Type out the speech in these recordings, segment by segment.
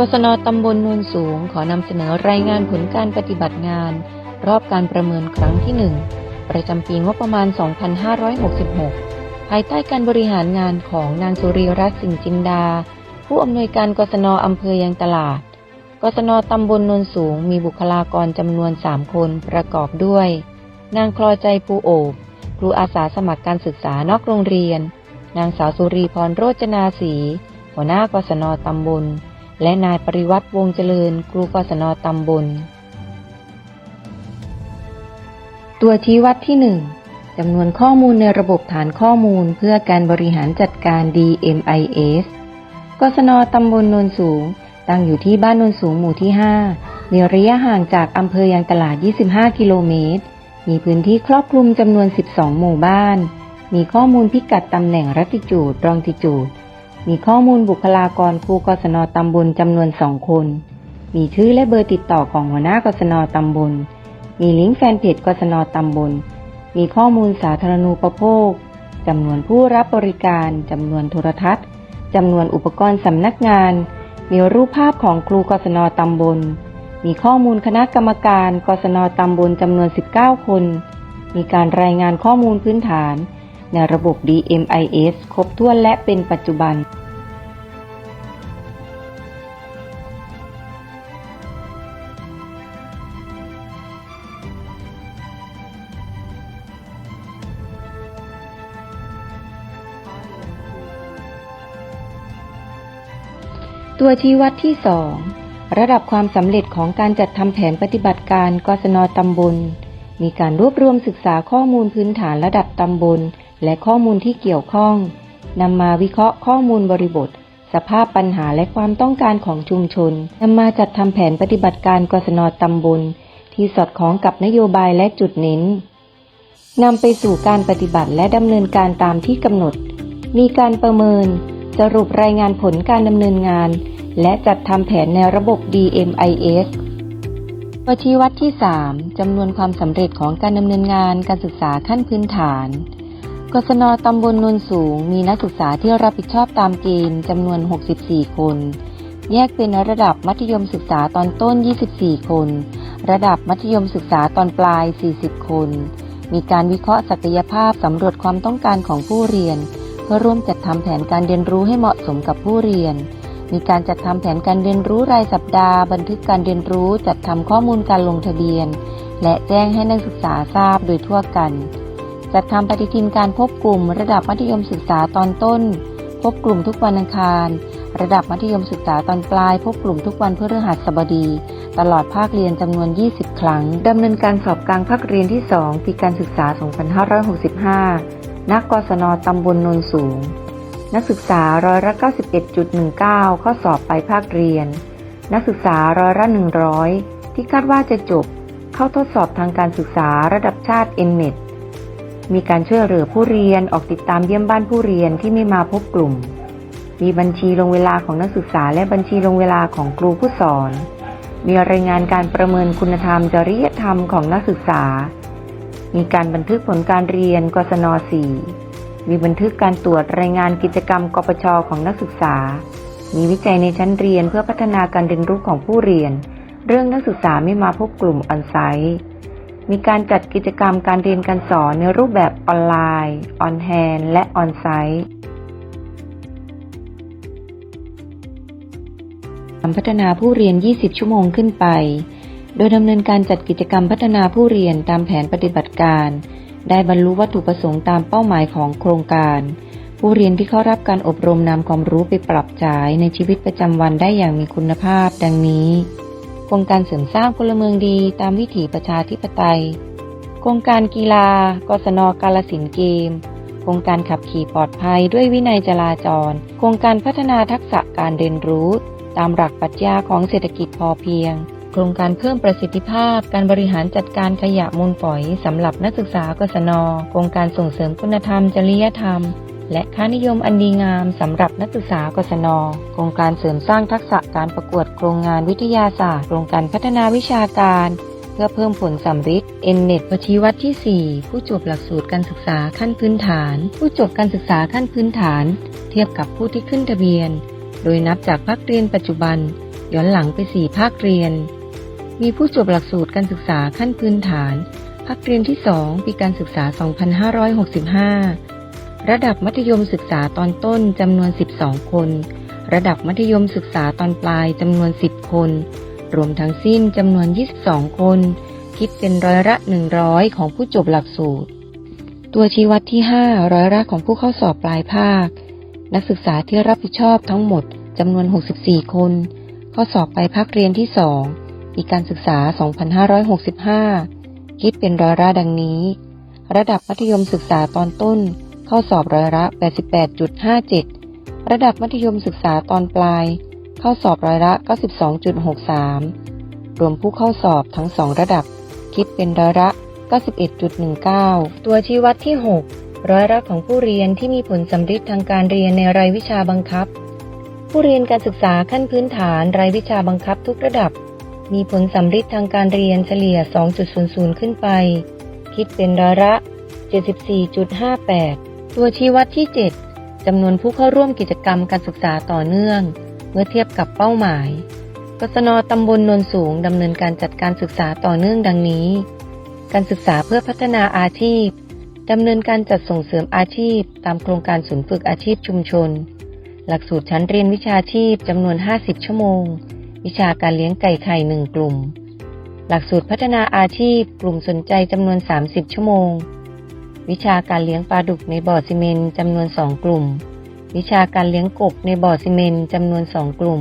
กศนตำบลโนนสูงขอนำเสนอรายงานผลการปฏิบัติงาน รอบการประเมินครั้งที่ 1 ประจำปีงบประมาณ 2566 ภายใต้การบริหารงานของนางสุรีรัตน์สิงห์จินดา ผู้อำนวยการกศนอำเภอยางตลาด กศนตำบลโนนสูงมีบุคลากรจำนวน 3 คนประกอบด้วย นางคลอใจภูโอบครูอาสาสมัครการศึกษานอกโรงเรียน นางสาวสุรีพรโรจนาศรีหัวหน้ากศนตำบล และนายปริวัติวงเจริญครูกศนตำบล ตัวชี้วัดที่ 1จำนวนข้อมูลในระบบฐานข้อมูลเพื่อการบริหารจัดการ DMIS กศนตำบลนนสูง ตั้งอยู่ที่บ้านนนสูงหมู่ที่5มีระยะห่างจากอำเภอยางตลาด 25 กิโลเมตร มีพื้นที่ครอบคลุมจำนวน 12 หมู่บ้าน มีข้อมูลพิกัดตำแหน่งรัติจูดรองติจูด มีข้อมูลบุคลากรครูกศนตำบลจำนวนสองคน มีชื่อและเบอร์ติดต่อของหัวหน้ากศนตำบล มีลิงก์แฟนเพจกศนตำบล มีข้อมูลสาธารณูปโภคจำนวนผู้รับบริการจำนวนโทรทัศน์จำนวนอุปกรณ์สำนักงาน มีรูปภาพของครูกศนตำบล มีข้อมูลคณะกรรมการกศนตำบลจำนวน 19 คน มีการรายงานข้อมูลพื้นฐาน ในระบบ DMIS ครบถ้วนและเป็นปัจจุบัน ตัวชี้วัดที่ 2 ระดับความสำเร็จของการจัดทำแผนปฏิบัติการกศนตำบล มีการรวบรวมศึกษาข้อมูลพื้นฐานระดับตำบล และข้อมูลที่เกี่ยวข้องนำมาวิเคราะห์ข้อมูลบริบท สภาพปัญหาและความต้องการของชุมชนนำมาจัดทำแผนปฏิบัติการกศนตำบล ที่สอดคล้องกับนโยบายและจุดเน้นนำไปสู่การปฏิบัติและดำเนินการตามที่กำหนด มีการประเมิน สรุปรายงานผลการดำเนินงาน และจัดทำแผนในระบบ DMIS ตัวชี้วัดที่ 3จำนวนความสำเร็จของการดำเนินงานการศึกษาขั้นพื้นฐาน กศนตำบลนนสูงมีนักศึกษาที่รับผิดชอบตามเกณฑ์จำนวน 64 คน แยกเป็นระดับมัธยมศึกษาตอนต้น 24 คน ระดับมัธยมศึกษาตอนปลาย 40 คน มีการวิเคราะห์ศักยภาพสำรวจความต้องการของผู้เรียน เพื่อร่วมจัดทำแผนการเรียนรู้ให้เหมาะสมกับผู้เรียน มีการจัดทำแผนการเรียนรู้รายสัปดาห์ บันทึกการเรียนรู้จัดทำข้อมูลการลงทะเบียน และแจ้งให้นักศึกษาทราบโดยทั่วกัน จัดทำปฏิทินการพบกลุ่มระดับมัธยมศึกษาตอนต้น พบกลุ่มทุกวันอังคาร ระดับมัธยมศึกษาตอนปลาย พบกลุ่มทุกวันพฤหัสบดี ตลอดภาคเรียนจำนวน 20 ครั้งดำเนินการสอบกลางภาคเรียนที่ 2 ปีการศึกษา 2565 นักกศนตำบลนนสูง นักศึกษาร้อยละ91.19 ข้อสอบไปภาคเรียน นักศึกษาร้อยละ100 ที่คาดว่าจะจบ เข้าทดสอบทางการศึกษาระดับชาติ n m e t มีการช่วยเหลือผู้เรียนออกติดตามเยี่ยมบ้านผู้เรียนที่ไม่มาพบกลุ่ม มีบัญชีลงเวลาของนักศึกษาและบัญชีลงเวลาของครูผู้สอน มีรายงานการประเมินคุณธรรมจริยธรรมของนักศึกษา มีการบันทึกผลการเรียนกศน 4 มีบันทึกการตรวจรายงานกิจกรรมกปชของนักศึกษา มีวิจัยในชั้นเรียนเพื่อพัฒนาการเรียนรู้ของผู้เรียน เรื่องนักศึกษาไม่มาพบกลุ่มออนไซต์ มีการจัดกิจกรรมการเรียนการสอนในรูปแบบออนไลน์ ออนแฮนและออนไซต์พัฒนาผู้เรียน 20 ชั่วโมงขึ้นไป โดยดำเนินการจัดกิจกรรมพัฒนาผู้เรียนตามแผนปฏิบัติการ ได้บรรลุวัตถุประสงค์ตามเป้าหมายของโครงการ ผู้เรียนที่เข้ารับการอบรมนำความรู้ไปปรับใช้ในชีวิตประจำวันได้อย่างมีคุณภาพ ดังนี้ โครงการเสริมสร้างพลเมืองดีตามวิถีประชาธิปไตย โครงการกีฬา กศนกาลสินเกม โครงการขับขี่ปลอดภัยด้วยวินัยจราจร โครงการพัฒนาทักษะการเรียนรู้ ตามหลักปรัชญาของเศรษฐกิจพอเพียง โครงการเพิ่มประสิทธิภาพ การบริหารจัดการขยะมูลฝอยสำหรับนักศึกษากศน โครงการส่งเสริมคุณธรรม จริยธรรม และค่านิยมอันดีงามสำหรับนักศึกษากศนโครงการเสริมสร้างทักษะการประกวดโครงงานวิทยาศาสตร์ โครงการพัฒนาวิชาการ เพื่อเพิ่มผลสำฤทธิ์ N-NET วชี้วัดที่ 4 ผู้จบหลักสูตรการศึกษาขั้นพื้นฐาน ผู้จบการศึกษาขั้นพื้นฐาน เทียบกับผู้ที่ขึ้นทะเบียน โดยนับจากภาคเรียนปัจจุบัน ย้อนหลังไป 4 ภาคเรียน มีผู้จบหลักสูตรการศึกษาขั้นพื้นฐาน ภาคเรียนที่ 2 ปีการศึกษา 2565 ระดับมัธยมศึกษาตอนต้นจำนวน 12 คน ระดับมัธยมศึกษาตอนปลายจำนวน 10 คน รวมทั้งสิ้นจำนวน 22 คน คิดเป็นร้อยละ 100 ของผู้จบหลักสูตร ตัวชี้วัดที่ 5 ร้อยละของผู้เข้าสอบปลายภาค นักศึกษาที่รับผิดชอบทั้งหมดจำนวน 64 คน เข้าสอบไปภาคเรียนที่ 2 ปีการศึกษา 2565 คิดเป็นร้อยละดังนี้ ระดับมัธยมศึกษาตอนต้น ข้าสอบร้อยละ 88.57 ระดับมัธยมศึกษาตอนปลาย เข้าสอบร้อยละ 92.63 รวมผู้เข้าสอบทั้งสองระดับ คิดเป็นร้อยละ 91.19 ตัวชี้วัดที่ 6 ร้อยละของผู้เรียนที่มีผลสำเร็จทางการเรียนในรายวิชาบังคับ ผู้เรียนการศึกษาขั้นพื้นฐานรายวิชาบังคับทุกระดับ มีผลสำเร็จทางการเรียนเฉลี่ย 2.00 ขึ้นไป คิดเป็นร้อยละ 74.58 ตัวชี้วัดที่ 7จำนวนผู้เข้าร่วมกิจกรรมการศึกษาต่อเนื่อง เมื่อเทียบกับเป้าหมายกศนตำบลนนสูงดำเนินการจัดการศึกษาต่อเนื่องดังนี้ การศึกษาเพื่อพัฒนาอาชีพดำเนินการจัดส่งเสริมอาชีพ ตามโครงการศูนย์ฝึกอาชีพชุมชน หลักสูตรชั้นเรียนวิชาชีพจำนวน 50 ชั่วโมง วิชาการเลี้ยงไก่ไข่หนึ่งกลุ่ม หลักสูตรพัฒนาอาชีพ กลุ่มสนใจจำนวน 30 ชั่วโมง วิชาการเลี้ยงปลาดุกในบ่อซีเมนจำนวน 2 กลุ่ม วิชาการเลี้ยงกบในบ่อซีเมนจำนวน 2 กลุ่ม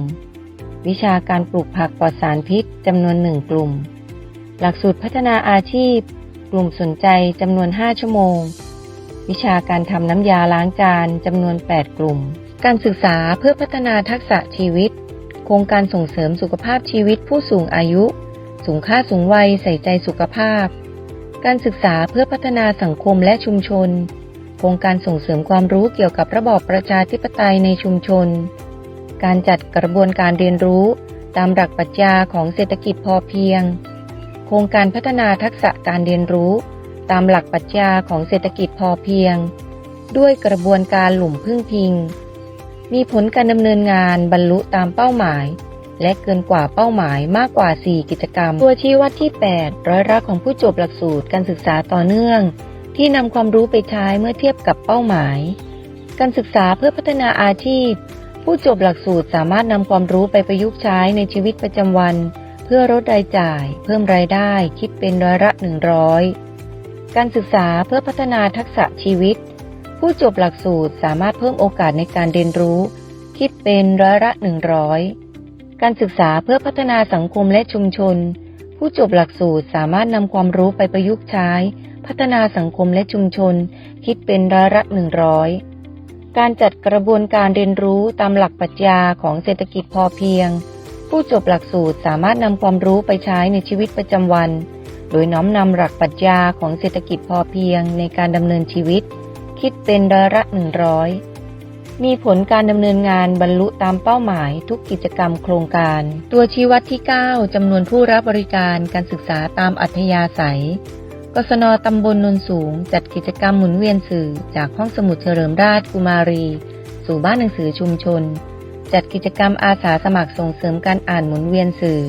วิชาการปลูกผักปลอดสารพิษจำนวน 1 กลุ่ม หลักสูตรพัฒนาอาชีพ กลุ่มสนใจจำนวน 5 ชั่วโมง วิชาการทำน้ำยาล้างจานจำนวน 8 กลุ่ม การศึกษาเพื่อพัฒนาทักษะชีวิต โครงการส่งเสริมสุขภาพชีวิตผู้สูงอายุ สูงค่าสูงวัยใส่ใจสุขภาพ การศึกษาเพื่อพัฒนาสังคมและชุมชน โครงการส่งเสริมความรู้เกี่ยวกับระบอบประชาธิปไตยในชุมชน การจัดกระบวนการเรียนรู้ ตามหลักปรัชญาของเศรษฐกิจพอเพียง โครงการพัฒนาทักษะการเรียนรู้ ตามหลักปรัชญาของเศรษฐกิจพอเพียง ด้วยกระบวนการหลุมพึ่งพิง มีผลการดำเนินงานบรรลุตามเป้าหมาย และเกินกว่าเป้าหมายมากกว่า 4 กิจกรรม ตัวชี้วัดที่ 8 ร้อยละของผู้จบหลักสูตรการศึกษาต่อเนื่อง ที่นำความรู้ไปใช้เมื่อเทียบกับเป้าหมาย การศึกษาเพื่อพัฒนาอาชีพ ผู้จบหลักสูตรสามารถนำความรู้ไปประยุกต์ใช้ในชีวิตประจำวัน เพื่อลดรายจ่าย เพิ่มรายได้ คิดเป็นร้อยละ100 การศึกษาเพื่อพัฒนาทักษะชีวิต ผู้จบหลักสูตรสามารถเพิ่มโอกาสในการเรียนรู้ คิดเป็นร้อยละ100 การศึกษาเพื่อพัฒนาสังคมและชุมชน ผู้จบหลักสูตรสามารถนำความรู้ไปประยุกต์ใช้ พัฒนาสังคมและชุมชน คิดเป็นร้อยละ100การจัดกระบวนการเรียนรู้ตามหลักปรัชญาของเศรษฐกิจพอเพียง ผู้จบหลักสูตรสามารถนำความรู้ไปใช้ในชีวิตประจำวัน โดยน้อมนำหลักปรัชญาของเศรษฐกิจพอเพียงในการดำเนินชีวิต คิดเป็นร้อยละ100 มีผลการดำเนินงานบรรลุตามเป้าหมายทุกกิจกรรมโครงการ ตัวชี้วัดที่ 9 จำนวนผู้รับบริการการศึกษาตามอัธยาศัย กศนตำบลนนสูง จัดกิจกรรมหมุนเวียนสื่อ จากห้องสมุดเฉลิมราชกุมารี สู่บ้านหนังสือชุมชน จัดกิจกรรมอาสาสมัครส่งเสริมการอ่านหมุนเวียนสื่อ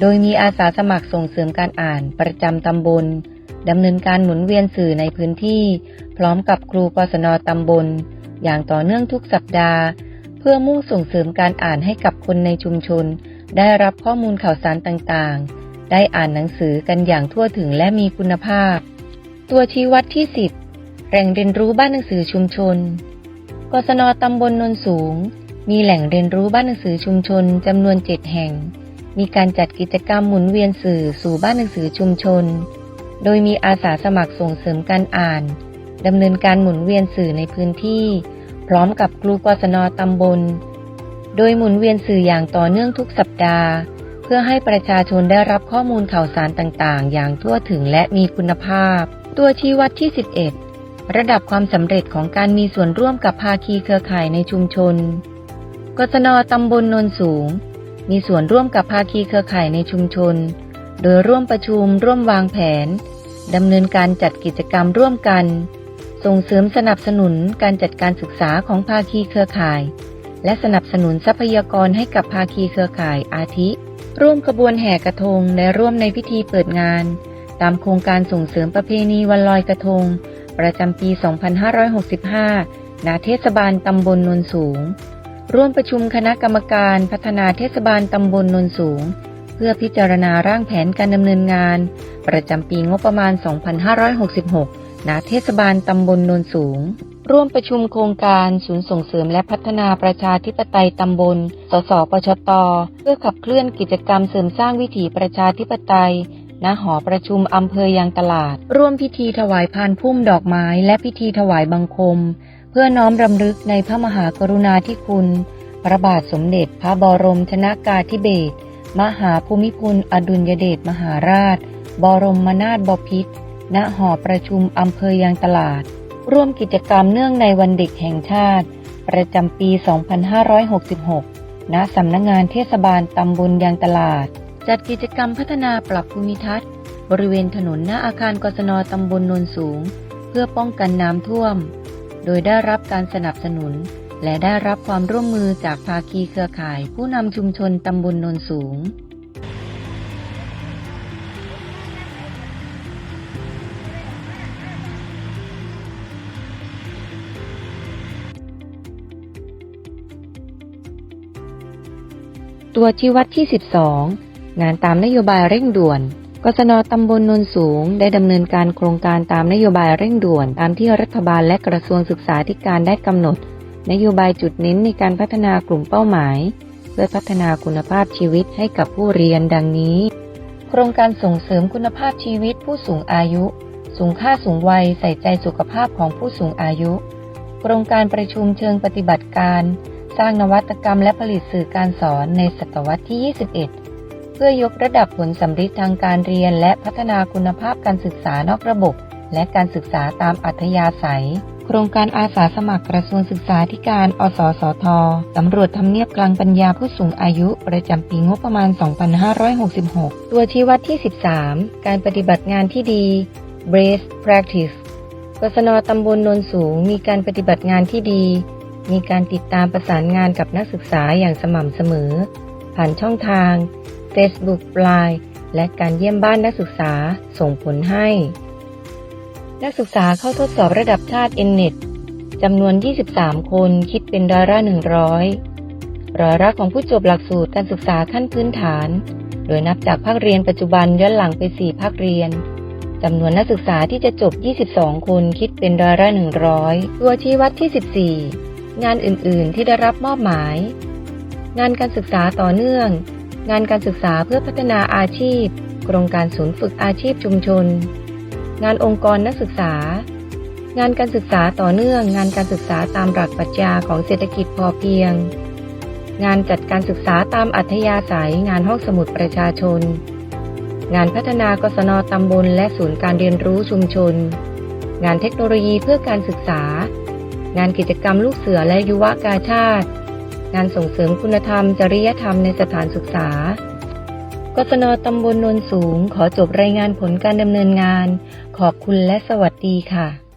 โดยมีอาสาสมัครส่งเสริมการอ่านประจำตำบลดำเนินการหมุนเวียนสื่อในพื้นที่ พร้อมกับครูกศนตำบล อย่างต่อเนื่องทุกสัปดาห์ เพื่อมุ่งส่งเสริมการอ่านให้กับคนในชุมชน ได้รับข้อมูลข่าวสารต่างๆ ได้อ่านหนังสือกันอย่างทั่วถึงและมีคุณภาพ ตัวชี้วัดที่ 10 แหล่งเรียนรู้บ้านหนังสือชุมชน กศนตำบลนนสูง มีแหล่งเรียนรู้บ้านหนังสือชุมชนจำนวน 7 แห่ง มีการจัดกิจกรรมหมุนเวียนสื่อสู่บ้านหนังสือชุมชน โดยมีอาสาสมัครส่งเสริมการอ่าน ดำเนินการหมุนเวียนสื่อในพื้นที่ พร้อมกับครูกศนตำบล โดยหมุนเวียนสื่ออย่างต่อเนื่องทุกสัปดาห์ เพื่อให้ประชาชนได้รับข้อมูลข่าวสารต่างๆ อย่างทั่วถึงและมีคุณภาพ ตัวชี้วัดที่ 11 ระดับความสำเร็จของการมีส่วนร่วมกับภาคีเครือข่ายในชุมชน กศนตำบลนนสูง มีส่วนร่วมกับภาคีเครือข่ายในชุมชน โดยร่วมประชุมร่วมวางแผนดำเนินการจัดกิจกรรมร่วมกัน ส่งเสริมสนับสนุนการจัดการศึกษาของภาคีเครือข่าย และสนับสนุนทรัพยากรให้กับภาคีเครือข่ายอาทิ ร่วมขบวนแห่กระทงและร่วมในพิธีเปิดงาน ตามโครงการส่งเสริมประเพณีวันลอยกระทง ประจำปี 2565 ณ เทศบาลตำบลนนสูง ร่วมประชุมคณะกรรมการพัฒนาเทศบาลตำบลนนสูง เพื่อพิจารณาร่างแผนการดำเนินงาน ประจำปีงบประมาณ 2566 ณเทศบาลตำบลนนสูง ร่วมประชุมโครงการศูนย์ส่งเสริมและพัฒนาประชาธิปไตยตำบล สสปชต เพื่อขับเคลื่อนกิจกรรมเสริมสร้างวิถีประชาธิปไตยณหอประชุมอำเภอยางตลาด ร่วมพิธีถวายพานพุ่มดอกไม้ และพิธีถวายบังคม เพื่อน้อมรำลึกในพระมหากรุณาธิคุณ พระบาทสมเด็จพระบรมชนากาธิเบศรมหาภูมิพลอดุลยเดชมหาราช บรมนาถบพิตร ณหอประชุมอำเภอยางตลาด ร่วมกิจกรรมเนื่องในวันเด็กแห่งชาติ ประจำปี 2566 ณ สำนักงงานเทศบาลตำบลยางตลาด จัดกิจกรรมพัฒนาปรับภูมิทัศน์ บริเวณถนนหน้าอาคารกศนตำบลนนสูง เพื่อป้องกันน้ำท่วม โดยได้รับการสนับสนุน และได้รับความร่วมมือจากภาคีเครือข่าย ผู้นำชุมชนตำบลนนสูง ตัวชี้วัดที่ 12 งานตามนโยบายเร่งด่วนกศนตำบลนนสูง ได้ดำเนินการโครงการตามนโยบายเร่งด่วน ตามที่รัฐบาลและกระทรวงศึกษาธิการได้กำหนด นโยบายจุดเน้นในการพัฒนากลุ่มเป้าหมาย เพื่อพัฒนาคุณภาพชีวิตให้กับผู้เรียนดังนี้ โครงการส่งเสริมคุณภาพชีวิตผู้สูงอายุ สูงค่าสูงวัยใส่ใจสุขภาพของผู้สูงอายุ โครงการประชุมเชิงปฏิบัติการ สร้างนวัตกรรมและผลิตสื่อการสอนในศตวรรษที่ 21 เพื่อยกระดับผลสำฤทธิ์ทางการเรียน และพัฒนาคุณภาพการศึกษานอกระบบ และการศึกษาตามอัธยาศัย โครงการอาสาสมัครกระทรวงศึกษาธิการ อสสทสำรวจทำเนียบกลางปัญญาผู้สูงอายุ ประจำปีงบประมาณ 2566 ตัวชี้วัดที่ 13 การปฏิบัติงานที่ดี Brace Practice กศนตำบลนนสูงมีการปฏิบัติงานที่ดี มีการติดตามประสานงานกับนักศึกษาอย่างสม่ำเสมอ ผ่านช่องทาง Facebook Line และการเยี่ยมบ้านนักศึกษาส่งผลให้ นักศึกษาเข้าทดสอบระดับชาติ NNET จำนวน 23 คนคิดเป็นร้อยละ100ร้อยละของผู้จบหลักสูตรการศึกษาขั้นพื้นฐาน โดยนับจากภาคเรียนปัจจุบันย้อนหลังไป 4 ภาคเรียนจำนวนนักศึกษาที่จะจบ 22 คนคิดเป็นร้อยละ100 ตัวชี้วัดที่ 14 งานอื่น ๆ ที่ได้รับมอบหมาย งานการศึกษาต่อเนื่อง งานการศึกษาเพื่อพัฒนาอาชีพ โครงการศูนย์ฝึกอาชีพชุมชน งานองค์กรนักศึกษา งานการศึกษาต่อเนื่อง งานการศึกษาตามหลักปรัชญาของเศรษฐกิจพอเพียง งานจัดการศึกษาตามอัธยาศัย งานห้องสมุดประชาชน งานพัฒนากศนตำบลและศูนย์การเรียนรู้ชุมชน งานเทคโนโลยีเพื่อการศึกษา งานกิจกรรมลูกเสือและยุวกาชาติ งานส่งเสริมคุณธรรม จริยธรรมในสถานศึกษากศนตำบลนนสูง ขอจบรายงานผลการดำเนินงาน ขอบคุณและสวัสดีค่ะ